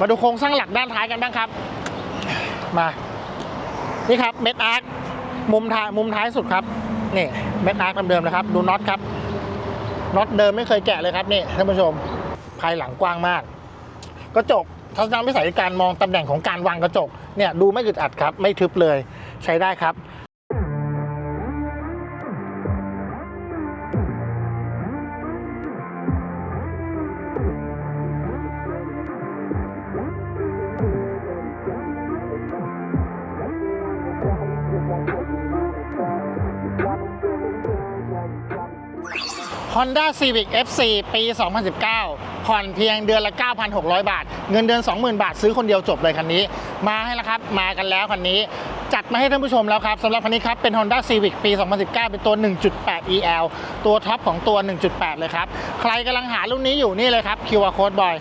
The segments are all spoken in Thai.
มาดูโครงสร้างหลักด้านท้ายกันบ้างครับ มานี่ครับเม็ดอาร์คมุมท้ายมุมท้ายสุดครับนี่เม็ดอาร์คเดิมๆนะครับ ดูน็อตครับน็อตเดิมไม่เคยแกะเลยครับนี่ท่านผู้ชมภายหลังกว้างมาก กระจกทัศนวิสัยการมองตำแหน่งของการวางกระจกเนี่ยดูไม่อึดอัดครับ ไม่ทึบเลยใช้ได้ครับ Honda Civic FC ปี 2019 ผ่อนเพียงเดือนละ 9,600 บาท เงินเดือน 20,000 บาทซื้อคนเดียวจบเลยคันนี้ มาให้แล้วครับ มากันแล้วคันนี้ จัดมาให้ท่านผู้ชมแล้วครับสำหรับคันนี้ครับ เป็น Honda Civic ปี 2019 เป็นตัว 1.8 EL ตัวท็อปของตัว 1.8 เลยครับ ใครกำลังหารุ่นนี้อยู่นี่เลยครับ QR Code Boy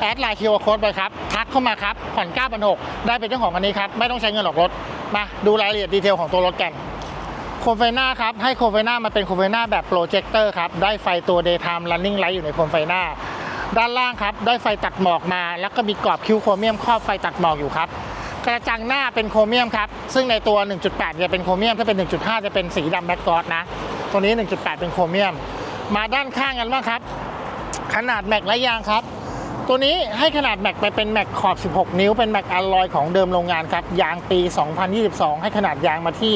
แอดไลน์ QR Code ไปครับ ทักเข้ามาครับ ผ่อน9,600ได้เป็นเจ้าของคันนี้ครับ ไม่ต้องใช้เงินออกรถ มาดูรายละเอียดดีเทลของตัวรถกัน โคมไฟหน้าครับให้โคมไฟหน้ามาเป็นโคมไฟหน้าแบบโปรเจคเตอร์ครับได้ไฟตัว daytime running light อยู่ในโคมไฟหน้า ด้านล่างครับได้ไฟตัดหมอกมา แล้วก็มีกรอบคิวโครเมียมครอบไฟตัดหมอกอยู่ครับกระจังหน้าเป็นโครเมียมครับซึ่งในตัว 1.8 จะเป็นโครเมียมถ้าเป็น 1.5 จะเป็นสีดำแบ็กกอร์ดนะตัวนี้ 1.8 เป็นโครเมียม มาด้านข้างกันบ้างครับ ขนาดแม็กและยางครับ ตัวนี้ให้ขนาดแม็กไปเป็นแม็กขอบ 16 นิ้ว เป็นแม็กอลลอยของเดิมโรงงานครับ ยางปี 2022 ให้ขนาดยางมาที่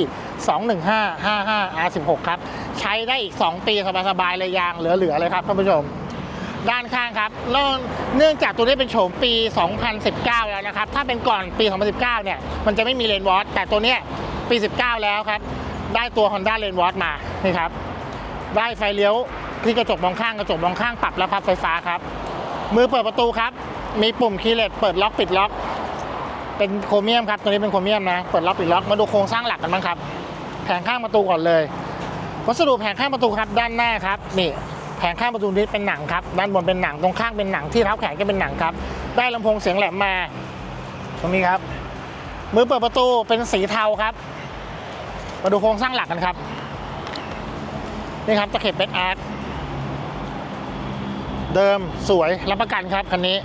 21555 R16 ครับ ใช้ได้อีก 2 ปีสบายๆเลยยางเหลือๆเลยครับท่านผู้ชมด้านข้างครับเนื่องจากตัวนี้เป็นโฉมปี 2019 แล้วนะครับ ถ้าเป็นก่อนปี 2019 เนี่ย มันจะไม่มีเลนวอตแต่ตัวเนี้ยปี 19 แล้วครับ ได้ตัว Honda เลนวอตมา นี่ครับ ได้ไฟเลี้ยวที่กระจกมองข้างกระจกมองข้างปรับแล้วพับไฟฟ้าครับ มือเปิดประตูครับ มีปุ่มคีย์เลสเปิดล็อกปิดล็อก เป็นโครเมียมครับ ตัวนี้เป็นโครเมียมนะ เปิดล็อกปิดล็อก มาดูโครงสร้างหลักกันบ้างครับ แผงข้างประตูก่อนเลย วัสดุแผงข้างประตูครับ ด้านหน้าครับ นี่ แผงข้างประตูนี้เป็นหนังครับ ด้านบนเป็นหนัง ตรงข้างเป็นหนัง ที่เท้าแขนก็เป็นหนังครับ ได้ลำโพงเสียงแหลมมา ตรงนี้ครับ มือเปิดประตูเป็นสีเทาครับ มาดูโครงสร้างหลักกันครับ นี่ครับตะเข็บเป็นอาร์ต เดิมสวยรับประกันครับคันนี้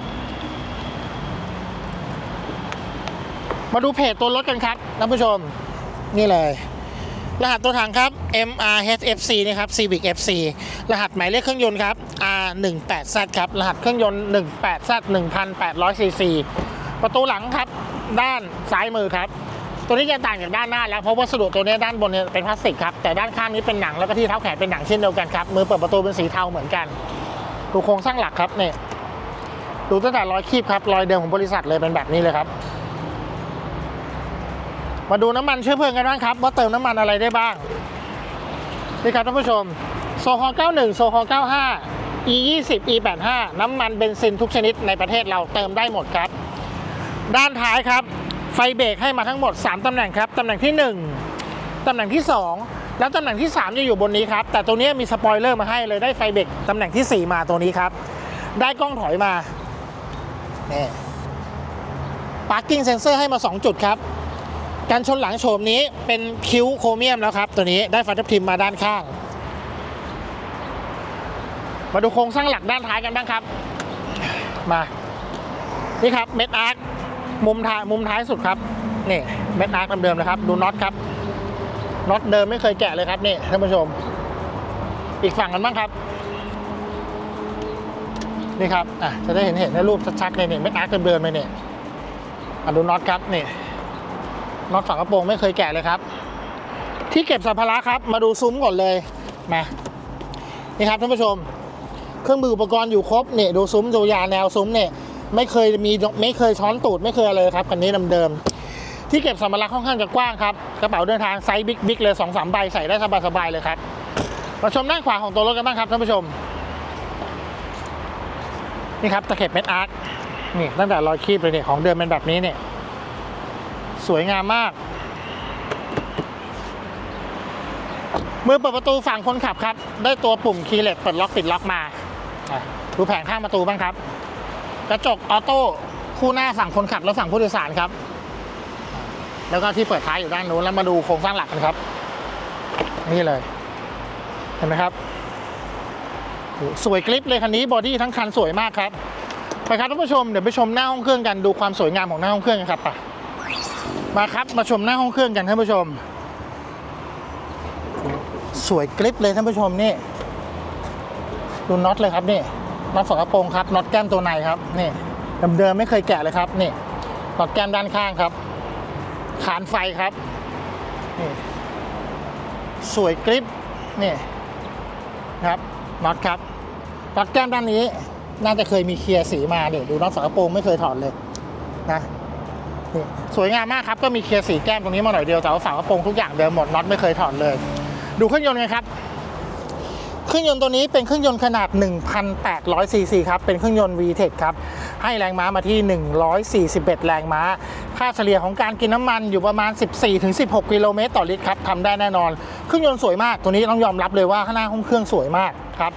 มาดูเพจตัวรถกันครับท่านผู้ชม นี่เลย รหัสตัวถังครับ MRHFC นี่ครับ Civic FC รหัสหมายเลขเครื่องยนต์ครับ R18Z ครับ รหัสเครื่องยนต์ 18Z 1,800 cc ประตูหลังครับ ด้านซ้ายมือครับตัวนี้จะต่างจากด้านหน้าแล้วเพราะวัสดุตัวนี้ด้านบนเนี่ยเป็นพลาสติกครับแต่ด้านข้างนี้เป็นหนังแล้วก็ที่เท้าแขนเป็นหนังเช่นเดียวกันครับมือเปิดประตูเป็นสีเทาเหมือนกัน ดูโครงสร้างหลักครับเนี่ยดูตั้งแต่รอยคีบครับรอยเดิมของบริษัทเลยเป็นแบบนี้เลยครับ มาดูน้ำมันเชื้อเพลิงกันบ้างครับว่าเติมน้ำมันอะไรได้บ้างนี่ครับท่านผู้ชมโซฮอล91 โซฮอล95 E 20 E 85น้ำมันเบนซินทุกชนิดในประเทศเราเติมได้หมดครับ ด้านท้ายครับ ไฟเบรกให้มาทั้งหมด 3ตำแหน่งครับตำแหน่งที่ 1ตำแหน่งที่ 2 แล้วตำแหน่งที่ 3 จะอยู่บนนี้ครับ แต่ตัวนี้มีสปอยเลอร์มาให้เลยได้ไฟเบรกตำแหน่งทีสี่4 มาตัวนี้ครับ ได้กล้องถอยมานี่ปาร์กิ้งเซนเซอร์ให้มา 2 จุดครับ การชนหลังโฉมนี้เป็นคิ้วโครเมียมแล้วครับ ตัวนี้ได้ฟันทับทิมมาด้านข้าง มาดูโครงสร้างหลักด้านท้ายกันบ้างครับ มานี่ครับเม็ดอาร์คมุมท้ายมุมท้ายสุดครับนี่เม็ดอาร์คเดิมๆนะครับ ดูน็อตครับ น็อตเดิมไม่เคยแกะเลยครับนี่ท่านผู้ชม อีกฝั่งกันบ้างครับ นี่ครับอะจะได้เห็นเห็นในรูปชัดๆเลยนี่เม็ดอาร์คเดิมๆเลยนี่อะดูน็อตครับนี่น็อตฝากระโปรงไม่เคยแกะเลยครับ ที่เก็บสัมภาระครับ มาดูซุ้มก่อนเลยมานี่ครับท่านผู้ชม เครื่องมืออุปกรณ์อยู่ครบเนี่ยดูซุ้มดูยาแนวซุ้มเนี่ยไม่เคยมีไม่เคยช้อนตูดไม่เคยอะไรครับคันนี้เดิมๆ ที่เก็บสัมภาระค่อนข้างจะกว้างครับ กระเป๋าเดินทางไซส์บิ๊กบิ๊กเลยสองสามใบใส่ได้สบายๆเลยครับ มาชมด้านขวาของตัวรถกันบ้างครับท่านผู้ชม นี่ครับตะเข็บเม็ดอาร์คนี่ตั้งแต่รอยคีบเลยเนี่ยของเดิมเป็นแบบนี้เนี่ยสวยงามมากมือเปิดประตูฝั่งคนขับครับ ได้ตัวปุ่มคีย์เลสเปิดล็อกปิดล็อกมาดูแผงข้างประตูบ้างครับ กระจกออโต้คู่หน้าฝั่งคนขับและฝั่งผู้โดยสารครับ แล้วก็ที่เปิดท้ายอยู่ด้านนู้นแล้วมาดูโครงสร้างหลักกันครับ นี่เลย เห็นไหมครับ สวยกริปเลยคันนี้บอดี้ทั้งคันสวยมากครับไปครับท่านผู้ชมเดี๋ยวไปชมหน้าห้องเครื่องกันดูความสวยงามของหน้าห้องเครื่องกันครับไปมาครับมาชมหน้าห้องเครื่องกันท่านผู้ชม สวยกริปเลยท่านผู้ชมนี่ดูน็อตเลยครับนี่น็อตฝากระโปรงครับน็อตแก้มตัวในครับนี่เดิมๆไม่เคยแกะเลยครับนี่น็อตแก้มด้านข้างครับ ขานไฟครับนี่สวยกริปนี่ครับน็อตครับน็อตแก้มด้านนี้น่าจะเคยมีเคลียร์สีมาเดี๋ยวดูน็อตฝากระโปรงไม่เคยถอดเลยนะนี่สวยงามมากครับก็มีเคลียร์สีแก้มตรงนี้มาหน่อยเดียวแต่ว่าฝากระโปรงทุกอย่างเดิมหมดน็อตไม่เคยถอดเลย ดูเครื่องยนต์กันครับเครื่องยนต์ตัวนี้เป็นเครื่องยนต์ขนาด 1,800ซีซีครับ เป็นเครื่องยนต์ VTEC ครับ ให้แรงม้ามาที่ 141 แรงม้า ค่าเฉลี่ยของการกินน้ำมันอยู่ประมาณ 14-16 กิโลเมตรต่อลิตรครับทำได้แน่นอน เครื่องยนต์สวยมาก ตัวนี้ต้องยอมรับเลยว่าข้างหน้าห้องเครื่องสวยมากครับ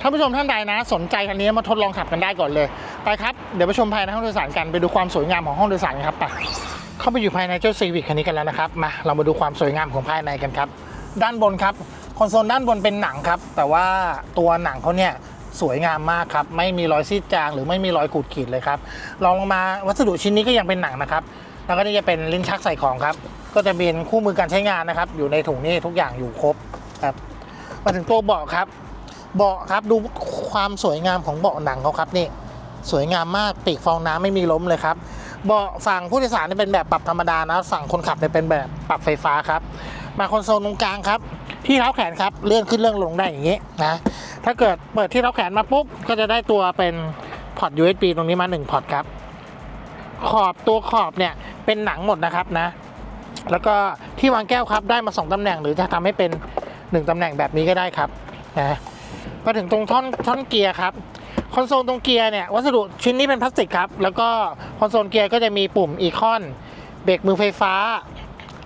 ท่านผู้ชมท่านใดนะ สนใจคันนี้มาทดลองขับกันได้ก่อนเลย ไปครับ เดี๋ยวไปชมภายในห้องโดยสารกันไปดูความสวยงามของห้องโดยสารครับไปเข้าไปอยู่ภายในเจ้าซีวิคคันนี้กันแล้วนะครับมาเรามาดูความสวยงามของภายในกันครับ ด้านบนครับคอนโซลด้านบนเป็นหนังครับ แต่ว่าตัวหนังเขาเนี่ยสวยงามมากครับ ไม่มีรอยซีดจางหรือไม่มีรอยขูดขีดเลยครับลองลงมาวัสดุชิ้นนี้ก็ยังเป็นหนังนะครับ แล้วก็นี่จะเป็นลิ้นชักใส่ของครับ ก็จะเป็นคู่มือการใช้งานนะครับ อยู่ในถุงนี้ทุกอย่างอยู่ครบครับ มาถึงตัวเบาะครับ เบาะครับดูความสวยงามของเบาะหนังเขาครับนี่ สวยงามมากปีกฟองน้ำไม่มีล้มเลยครับเบาะฝั่งผู้โดยสารเนี่เป็นแบบปรับธรรมดานะฝั่งคนขับเนี่ยเป็นแบบปรับไฟฟ้าครับ มาคอนโซลตรงกลางครับ ที่เท้าแขนครับเลื่อนขึ้นเลื่อนลงได้อย่างนี้นะถ้าเกิดเปิดที่เท้าแขนมาปุ๊บก็จะได้ตัวเป็นพอร์ต USB ตรงนี้มา1พอร์ตครับ ขอบตัวขอบเนี่ยเป็นหนังหมดนะครับนะ แล้วก็ที่วางแก้วครับได้มา 2ตำแหน่งหรือจะทำให้เป็น 1ตำแหน่งแบบนี้ก็ได้ครับนะมาถึงตรงท่อนท่อนเกียร์ครับคอนโซลตรงเกียร์เนี่ยวัสดุชิ้นนี้เป็นพลาสติกครับ แล้วก็คอนโซลเกียร์ก็จะมีปุ่มอีคอนเบรกมือไฟฟ้า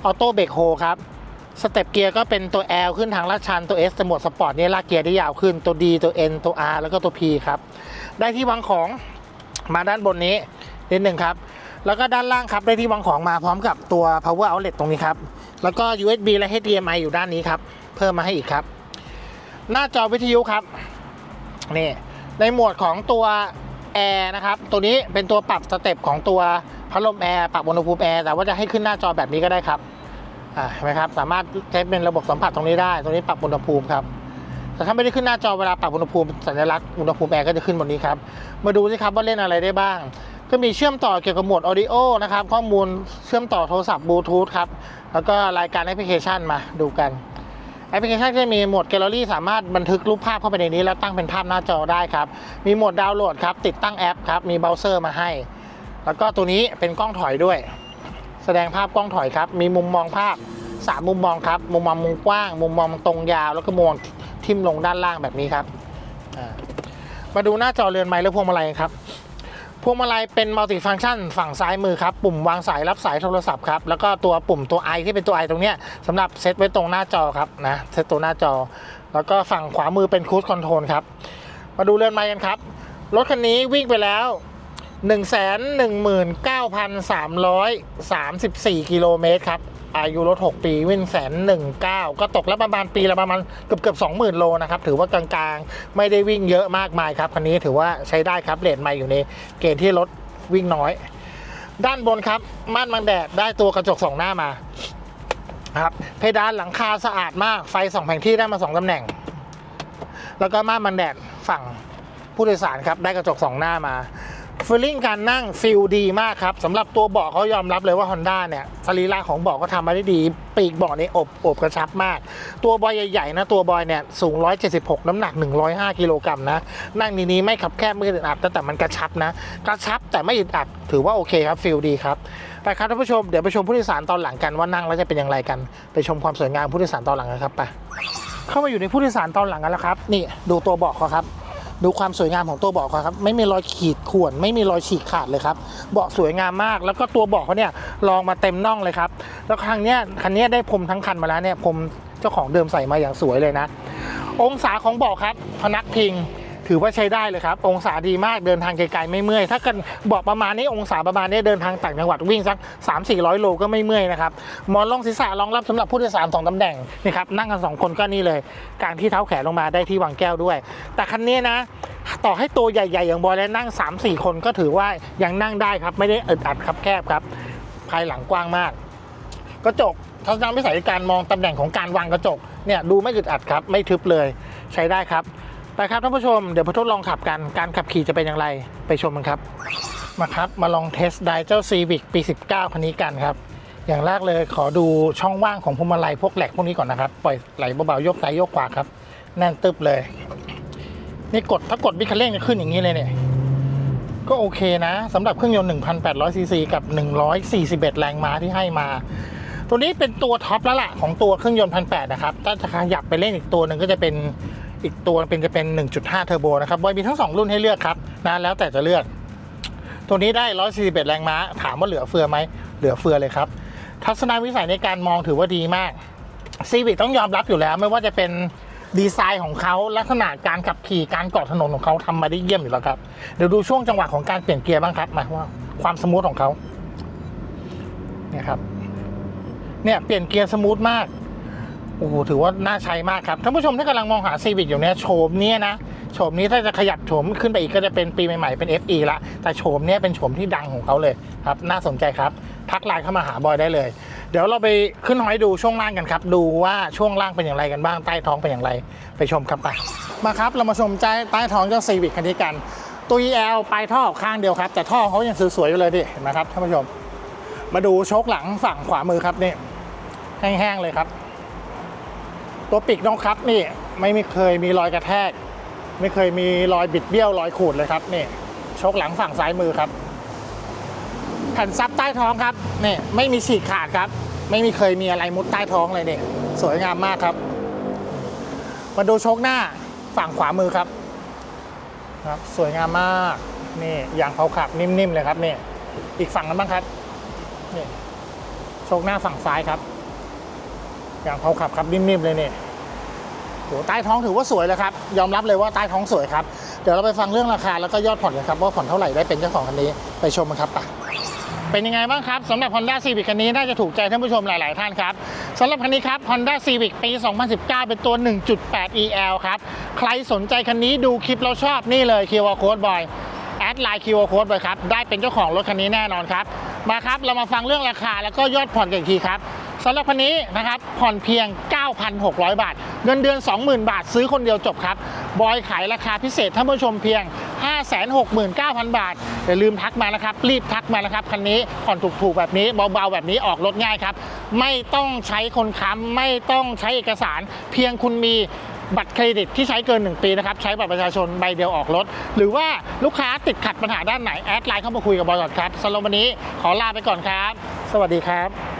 ออโต้เบรกโฮครับสเต็ปเกียร์ก็เป็นตัว L ขึ้นทางลาดชันตัว S แต่หมวดสปอร์ตนี่ลากเกียร์ได้ยาวขึ้นตัว D ตัว N ตัว R แล้วก็ตัว P ครับ ได้ที่วางของมาด้านบนนี้ นิดหนึ่งครับ แล้วก็ด้านล่างครับได้ที่วางของมาพร้อมกับตัว power outlet ตรงนี้ครับ แล้วก็ USB และ HDMI อยู่ด้านนี้ครับ เพิ่มมาให้อีกครับ หน้าจอวิทยุครับนี่ในหมวดของตัวแอร์นะครับ ตัวนี้เป็นตัวปรับสเต็ปของตัวพัดลมแอร์ปรับอุณหภูมิแอร์แต่ว่าจะให้ขึ้นหน้าจอแบบนี้ก็ได้ครับอ่าเห็นไหมครับ สามารถใช้เป็นระบบสัมผัสตรงนี้ได้ ตรงนี้ปรับอุณหภูมิครับแต่ถ้าไม่ได้ขึ้นหน้าจอเวลาปรับอุณหภูมิสัญลักษณ์อุณหภูมิแอร์ก็จะขึ้นบนนี้ครับ มาดูสิครับว่าเล่นอะไรได้บ้าง ก็มีเชื่อมต่อเกี่ยวกับโหมด audio นะครับ ข้อมูลเชื่อมต่อโทรศัพท์บลูทูธครับ แล้วก็รายการแอปพลิเคชันมาดูกันแอปพลิเคชันจะมีโหมดแกลเลอรี่สามารถบันทึกรูปภาพเข้าไปในนี้ แล้วตั้งเป็นภาพหน้าจอได้ครับ มีโหมดดาวน์โหลดครับ ติดตั้งแอปครับ มีเบราว์เซอร์มาให้ แล้วก็ตัวนี้เป็นกล้องถอยด้วย แสดงภาพกล้องถอยครับ มีมุมมองภาพ 3 มุมมองครับ มุมมองมุมกว้าง มุมมองตรงยาว แล้วก็มุมมองทิ่มลงด้านล่างแบบนี้ครับ มาดูหน้าจอเรือนไม้และพวงมาลัยครับ พวงมาลัยเป็นมัลติฟัง c t ชันฝั่งซ้ายมือครับ ปุ่มวางสายรับสายโทรศัพท์ครับ แล้วก็ตัวปุ่มตัว i ที่เป็นตัว i ตรงเนี้ยสำหรับเซตไว้ตรงหน้าจอครับนะเซตตัวหน้าจอ แล้วก็ฝั่งขวามือเป็นคู i คอนโทรลครับ มาดูเรือนไม้กันครับ รถคันนี้วิ่งไปแล้ว 119,334 กิโลเมตรครับ อายุรถ 6 ปีวิ่งแสนหนึ่งเก้าก็ตกแล้วประมาณปีละประมาณเกือบเกือบสองหมื่นโลนะครับ ถือว่ากลางๆ ไม่ได้วิ่งเยอะมากมายครับ คันนี้ถือว่าใช้ได้ครับเลทใหม่อยู่ในเกณฑ์ที่รถวิ่งน้อย ด้านบนครับม่านบังแดดได้ตัวกระจกสองหน้ามาครับเพดานหลังคาสะอาดมากไฟสองแผงที่ได้มาสองตำแหน่ง แล้วก็ม่านบังแดดฝั่งผู้โดยสารครับได้กระจกสองหน้ามา ฟีลลิ่งการนั่งฟิลดีมากครับสำหรับตัวเบาะเขายอมรับเลยว่า Honda เนี่ยสรีระของเบาะก็ทำมาได้ดี ปีกเบาะนี่อบอบกระชับมาก ตัวบอยใหญ่ๆนะตัวบอยเนี่ยสูง 176 น้ำหนัก 105 กิโลกรัมนะ นั่งนี้ไม่ขับแคบไม่อึดอัดแต่มันกระชับนะ กระชับแต่ไม่อึดอัดถือว่าโอเคครับฟิลดีครับไปครับท่านผู้ชมเดี๋ยวไปชมผู้โดยสารตอนหลังกันว่านั่งแล้วจะเป็นอย่างไรกัน ไปชมความสวยงามผู้โดยสารตอนหลังกันครับไปเข้ามาอยู่ในผู้โดยสารตอนหลังกันแล้วครับ นี่ดูตัวเบาะเขาครับ ดูความสวยงามของตัวเบาะครับ ไม่มีรอยขีดข่วน ไม่มีรอยฉีกขาดเลยครับ เบาะสวยงามมาก แล้วก็ตัวเบาะเขาเนี่ยรองมาเต็มน่องเลยครับ แล้วครั้งเนี้ยคันเนี้ยได้พรมทั้งคันมาแล้วเนี่ยพรมเจ้าของเดิมใส่มาอย่างสวยเลยนะ องศาของเบาะครับพนักพิง ถือว่าใช้ได้เลยครับ องศาดีมากเดินทางไกลๆไม่เมื่อย ถ้ากันบอกประมาณนี้องศาประมาณนี้เดินทางต่างจังหวัดวิ่งสัก3 4 0 0 โลก็ไม่เมื่อยนะครับหมอนรองศีรษะรองรับสำหรับผู้โดยสารสองตำแหน่งนี่ครับนั่งกันสองคนก็นี่เลยกางที่เท้าแขนลงมาได้ที่วางแก้วด้วย แต่คันนี้นะ ต่อให้ตัวใหญ่ๆ อย่างบอยแล้วนั่ง 3-4 คนก็ถือว่ายังนั่งได้ครับไม่ได้อึดอัดครับแคบครับ ภายหลังกว้างมากกระจกทัศนวิสัยในการมองตำแหน่งของการวางกระจกเนี่ยดูไม่อึดอัดครับ ไม่ทึบเลยใช้ได้ครับ ไปครับท่านผู้ชมเดี๋ยวมาทดลองขับกันการขับขี่จะเป็นอย่างไรไปชมกันครับ มาครับมาลองเทสได้เจ้า Civic ปี 19 คันนี้กันครับ อย่างแรกเลยขอดูช่องว่างของพวงมาลัยพวกแหลกพวกนี้ก่อนนะครับปล่อยไหลเบาๆยกซ้ายยกขวาครับแน่นตึบเลย นี่กดถ้ากดบิคันเร่งจะขึ้นอย่างนี้เลยเนี่ยก็โอเคนะสำหรับเครื่องยนต์ 1,800 ซีซี กับ 141 แรงม้าที่ให้มา ตัวนี้เป็นตัวท็อปแล้วล่ะของตัวเครื่องยนต์ 1,800 นะครับ ถ้าจะขยับไปเล่นอีกตัวหนึ่งก็จะเป็น อีกตัวเป็นจะเป็น 1.5 เทอร์โบนะครับบอยมีทั้ง 2 รุ่นให้เลือกครับนะแล้วแต่จะเลือก ตัวนี้ได้ 141 แรงม้า ถามว่าเหลือเฟือไหมเหลือเฟือเลยครับ ทัศนวิสัยในการมองถือว่าดีมากซีวิ c ต้องยอมรับอยู่แล้ว ไม่ว่าจะเป็นดีไซน์ของเขาลักษณะการขับขี่การเกาะถนนของเขาทำมาได้เยี่ยมอยู่แล้วครับเดี๋ยวดูช่วงจังหวะของการเปลี่ยนเกียร์บ้างครับมาว่าความสมูทของเขาเนี่ยครับเนี่ยเปลี่ยนเกียร์สมูทมาก โอ้โหถือว่าน่าใช้มากครับท่านผู้ชมที่กำลังมองหาซีวิ c อยู่เนี่ยโฉมเนี้ยนะโฉมนี้ถ้าจะขยับโฉมขึ้นไปอีกก็จะเป็นปีใหม่ๆเป็น FE ละแต่โฉมเนี้ยเป็นโฉมที่ดังของเขาเลยครับน่าสนใจครับทักไลน์เข้ามาหาบอยได้เลย เดี๋ยวเราไปขึ้นหอยดูช่วงล่างกันครับ ดูว่าช่วงล่างเป็นอย่างไรกันบ้างใต้ท้องเป็นอย่างไรไปชมครับไปมาครับเรามาชมใต้ใต้ท้องเจ้าซีวิ c คันนี้กันตัว EL ปลายท่อข้างเดียวครับ แต่ท่อเขายังสวยๆอยู่เลยดิเห็นไหมครับท่านผู้ชม มาดูโชคหลังฝั่งขวามือครับนี่แห้งๆเลยครับ ตัวปีกน้องครับนี่ไม่มีเคยมีรอยกระแทก ไม่เคยมีรอยบิดเบี้ยวรอยขูดเลยครับนี่ชคหลังฝั่งซ้ายมือครับ แผ่นซับใต้ท้องครับนี่ไม่มีฉีกขาดครับ ไม่มีเคยมีอะไรมุดใต้ท้องเลยเนี่ยสวยงามมากครับ มาดูชคหน้าฝั่งขวามือครับครับ สวยงามมากนี่ยางเผาขับนิ่มๆเลยครับนี่อีกฝั่งนั้นบ้างครับนี่ชคหน้าฝั่งซ้ายครับ อย่างเผาขับครับนิ่มๆเลยเนี่ยโหใต้ท้องถือว่าสวยเลยครับ ยอมรับเลยว่าใต้ท้องสวยครับ เดี๋ยวเราไปฟังเรื่องราคาแล้วก็ยอดผ่อนกันครับ ว่าผ่อนเท่าไหร่ได้เป็นเจ้าของคันนี้ไปชมกันครับไปเป็นยังไงบ้างครับสำหรับ Honda Civic คันนี้น่าจะถูกใจท่านผู้ชมหลาย ๆ ท่านครับสำหรับคันนี้ครับ Honda Civic ปี 2019 เป็นตัว 1.8 EL ครับ ใครสนใจคันนี้ดูคลิปเราชอบนี่เลย QR Code บอยแอดไลน์ QR Code ไปครับ ได้เป็นเจ้าของรถคันนี้แน่นอนครับ มาครับ เรามาฟังเรื่องราคาแล้วก็ยอดผ่อนกันอีกทีครับ สำหรับคันนี้นะครับผ่อนเพียง 9,600 บาท เงินเดือน 20,000 บาทซื้อคนเดียวจบครับ บอยขายราคาพิเศษท่านผู้ชมเพียง 569,000 บาท อย่าลืมทักมานะครับ รีบทักมานะครับคันนี้ผ่อนถูกๆแบบนี้เบาๆแบบนี้ออกรถง่ายครับ ไม่ต้องใช้คนค้ำไม่ต้องใช้เอกสาร เพียงคุณมีบัตรเครดิตที่ใช้เกิน 1 ปีนะครับ ใช้บัตรประชาชนใบเดียวออกรถ หรือว่าลูกค้าติดขัดปัญหาด้านไหน แอดไลน์เข้ามาคุยกับบอยก่อนครับสำหรับวันนี้ขอลาไปก่อนครับ สวัสดีครับ